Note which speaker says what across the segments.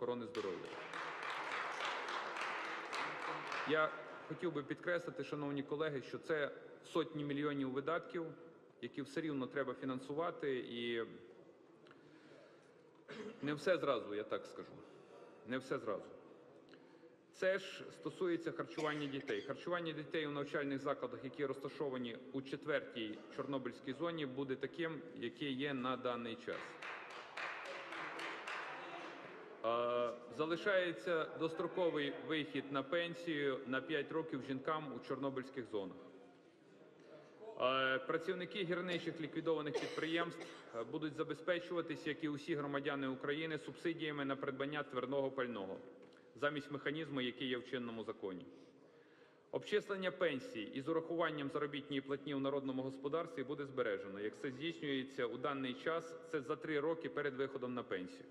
Speaker 1: охорони здоров'я. Я хотів би підкреслити, шановні колеги, що це сотні мільйонів видатків, які все рівно треба фінансувати, і не все зразу, я так скажу. Не все зразу. Це ж стосується харчування дітей. Харчування дітей у навчальних закладах, які розташовані у четвертій Чорнобильській зоні, буде таким, яке є на даний час. Е, Залишається достроковий вихід на пенсію на 5 років жінкам у чорнобильських зонах. Е, Працівники гірничих ліквідованих підприємств е, будуть забезпечуватись, як і усі громадяни України, субсидіями на придбання твердого пального замість механізму, який є в чинному законі. Обчислення пенсій із урахуванням заробітної платні у народному господарстві буде збережено, як це здійснюється у даний час. Це за три роки перед виходом на пенсію.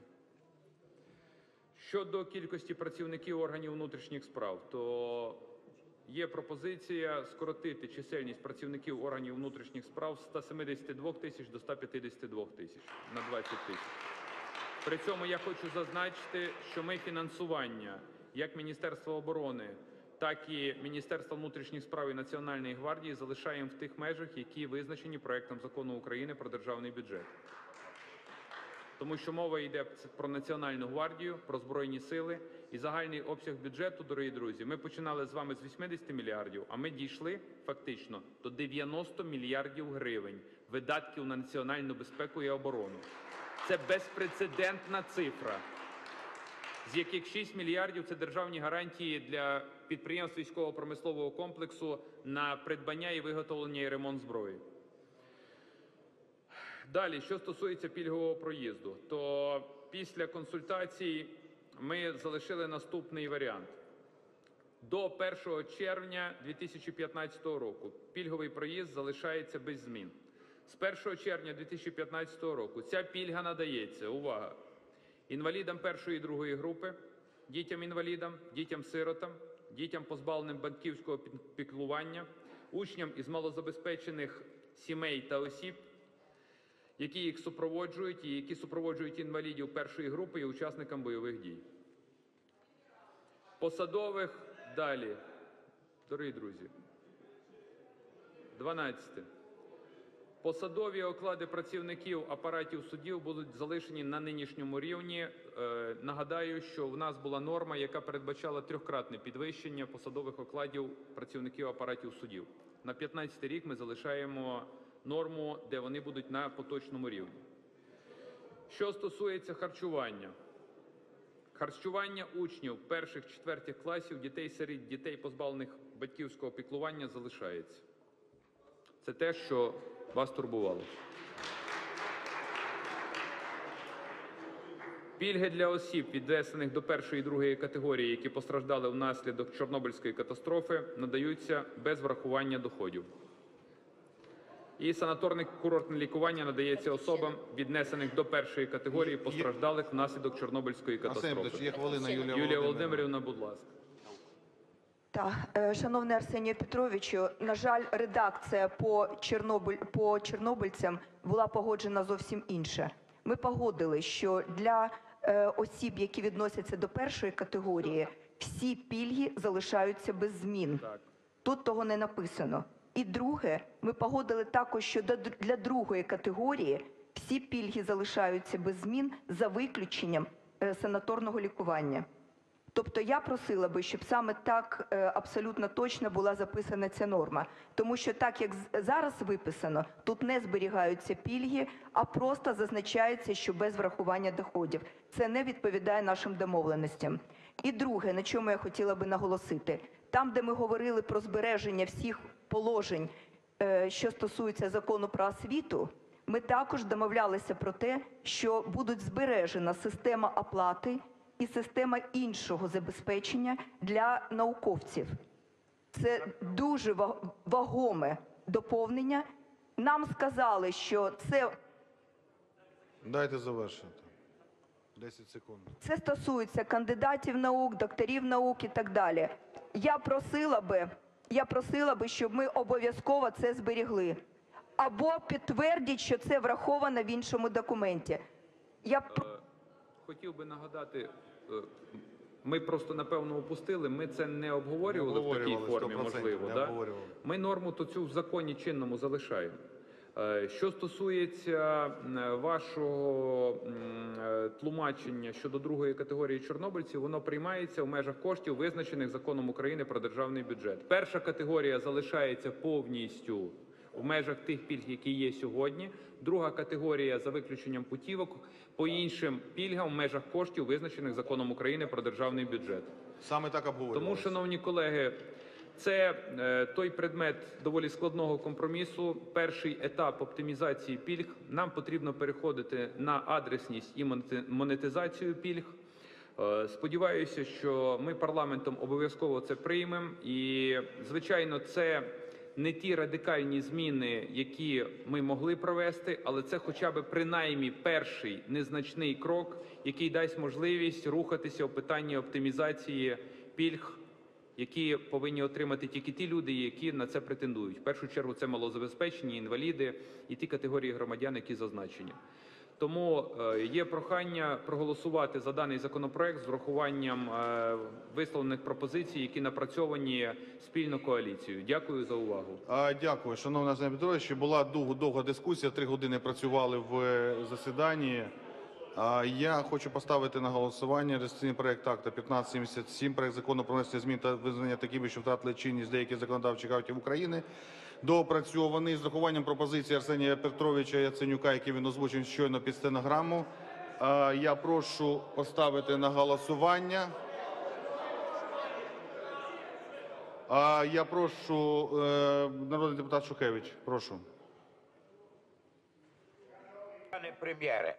Speaker 1: Щодо кількості працівників органів внутрішніх справ, то є пропозиція скоротити чисельність працівників органів внутрішніх справ з 172 тисяч до 152 тисяч на 20 тисяч. При цьому я хочу зазначити, що ми фінансування як Міністерства оборони, так і Міністерства внутрішніх справ і Національної гвардії залишаємо в тих межах, які визначені проектом закону України про державний бюджет. Тому що мова йде про Національну гвардію, про Збройні сили і загальний обсяг бюджету, дорогі друзі. Ми починали з вами з 80 мільярдів, а ми дійшли фактично до 90 мільярдів гривень видатків на національну безпеку і оборону. Це безпрецедентна цифра, з яких 6 мільярдів це державні гарантії для підприємств військово-промислового комплексу на придбання і виготовлення і ремонт зброї. Далі, що стосується пільгового проїзду, то після консультацій ми залишили наступний варіант. До 1 червня 2015 року пільговий проїзд залишається без змін. З 1 червня 2015 року ця пільга надається, увага, інвалідам першої і другої групи, дітям-інвалідам, дітям-сиротам, дітям позбавленим батьківського піклування, учням із малозабезпечених сімей та осіб, які їх супроводжують і які супроводжують інвалідів першої групи і учасникам бойових дій. Посадових далі, дорогі друзі. 12. Посадові оклади працівників апаратів судів будуть залишені на нинішньому рівні. Е, нагадаю, що в нас була норма, яка передбачала трьохкратне підвищення посадових окладів працівників апаратів судів. На 15 рік ми залишаємо норму, де вони будуть на поточному рівні. Що стосується харчування, харчування учнів перших четвертих класів, дітей сиріт, дітей позбавлених батьківського піклування залишається. Це те, що вас турбувало. Пільги для осіб, віднесених до першої і другої категорії, які постраждали внаслідок Чорнобильської катастрофи, надаються без врахування доходів. І санаторне курортне лікування надається особам, віднесених до першої категорії, постраждалих внаслідок Чорнобильської катастрофи.
Speaker 2: є хвилина Юлія,
Speaker 1: Юлія Володимирівна, будь ласка.
Speaker 3: Так, е, шановний Арсенію Петровичу, на жаль, редакція по Чорнобиль по чорнобильцям була погоджена зовсім інша. Ми погодили, що для е, осіб, які відносяться до першої категорії, всі пільги залишаються без змін.
Speaker 1: Так.
Speaker 3: Тут того не написано. І друге, ми погодили також, що для другої категорії всі пільги залишаються без змін за виключенням е, санаторного лікування. Тобто я просила би, щоб саме так е, абсолютно точно була записана ця норма, тому що так як зараз виписано, тут не зберігаються пільги, а просто зазначається, що без врахування доходів. Це не відповідає нашим домовленостям. І друге, на чому я хотіла би наголосити, там, де ми говорили про збереження всіх положень, е, що стосуються закону про освіту, ми також домовлялися про те, що будуть збережена система оплати і система іншого забезпечення для науковців. Це дуже вагоме доповнення. Нам сказали, що це,
Speaker 2: Дайте завершити. 10 секунд.
Speaker 3: це стосується кандидатів наук, докторів наук і так далі. Я просила би, я просила би, щоб ми обов'язково це зберігли. Або підтвердіть, що це враховано в іншому документі. Я
Speaker 1: Е, Хотів би нагадати е, ми просто напевно опустили. Ми це не обговорювали, в такій формі, можливо. Да? Ми норму то цю в законі чинному залишаємо. Е, Що стосується вашого е, тлумачення щодо другої категорії чорнобильців, воно приймається в межах коштів, визначених законом України про державний бюджет. Перша категорія залишається повністю в межах тих пільг, які є сьогодні. Друга категорія за виключенням путівок по іншим пільгам в межах коштів, визначених законом України про державний бюджет.
Speaker 2: Саме так обговорювали.
Speaker 1: Тому, шановні колеги, це е, той предмет доволі складного компромісу. Перший етап оптимізації пільг. Нам потрібно переходити на адресність і монети- монетизацію пільг. Е, Сподіваюся, що ми парламентом обов'язково це приймемо. І, звичайно, це не ті радикальні зміни, які ми могли провести, але це хоча б принаймні перший незначний крок, який дасть можливість рухатися у питанні оптимізації пільг які повинні отримати тільки ті люди, які на це претендують. В першу чергу це малозабезпечені, інваліди і ті категорії громадян, які зазначені. Тому е, є прохання проголосувати за даний законопроект з врахуванням е, висловлених пропозицій, які напрацьовані спільно коаліцією. Дякую за увагу.
Speaker 2: Дякую, Арсеній Петрович. Була довга, довга дискусія. Три години працювали в е, засіданні. Я хочу поставити на голосування реєстраційний проект акта 1577, проект закону про внесення змін та визнання такими, що втратили чинність деяких законодавчих актів України. Доопрацьований з рахуванням пропозиції Арсенія Петровича Яценюка, який він озвучив щойно під стенограму. Я прошу поставити на голосування. Я прошу е, народний депутат Шухевич. Прошу.
Speaker 4: Пане прем'єре,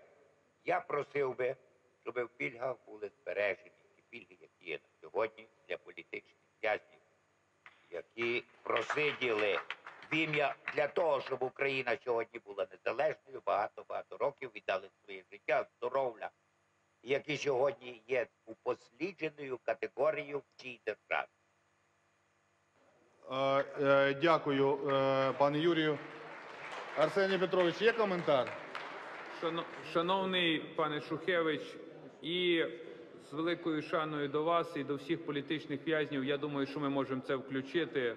Speaker 4: я просив би, щоб в пільгах були збережені ті пільги, які є на сьогодні для політичних в'язнів, які просиділи в ім'я для того, щоб Україна сьогодні була незалежною, багато-багато років віддали своє життя, здоров'я, які сьогодні є упослідженою категорією в цій державі.
Speaker 2: Е, Дякую, е, пане Юрію. Арсеній Петрович, є коментар?
Speaker 1: Шано- Шановний пане Шухевич, і з великою шаною до вас і до всіх політичних в'язнів, я думаю, що ми можемо це включити.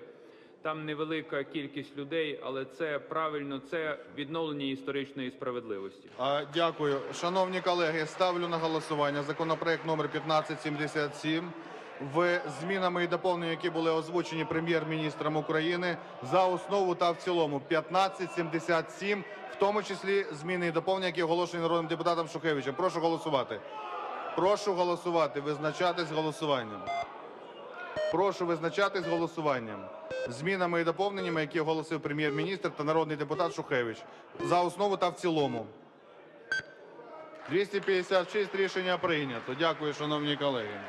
Speaker 1: Там невелика кількість людей, але це правильно, це відновлення історичної справедливості.
Speaker 2: А, Дякую. Шановні колеги, ставлю на голосування законопроект номер 1577 в змінами і доповненнями, які були озвучені прем'єр-міністром України за основу та в цілому. 1577, в тому числі зміни і доповнення, які оголошені народним депутатом Шухевичем. Прошу голосувати. Прошу голосувати, визначатись голосуванням. Прошу визначатись голосуванням. Змінами і доповненнями, які оголосив прем'єр-міністр та народний депутат Шухевич. За основу та в цілому. 256 рішення прийнято. Дякую, шановні колеги.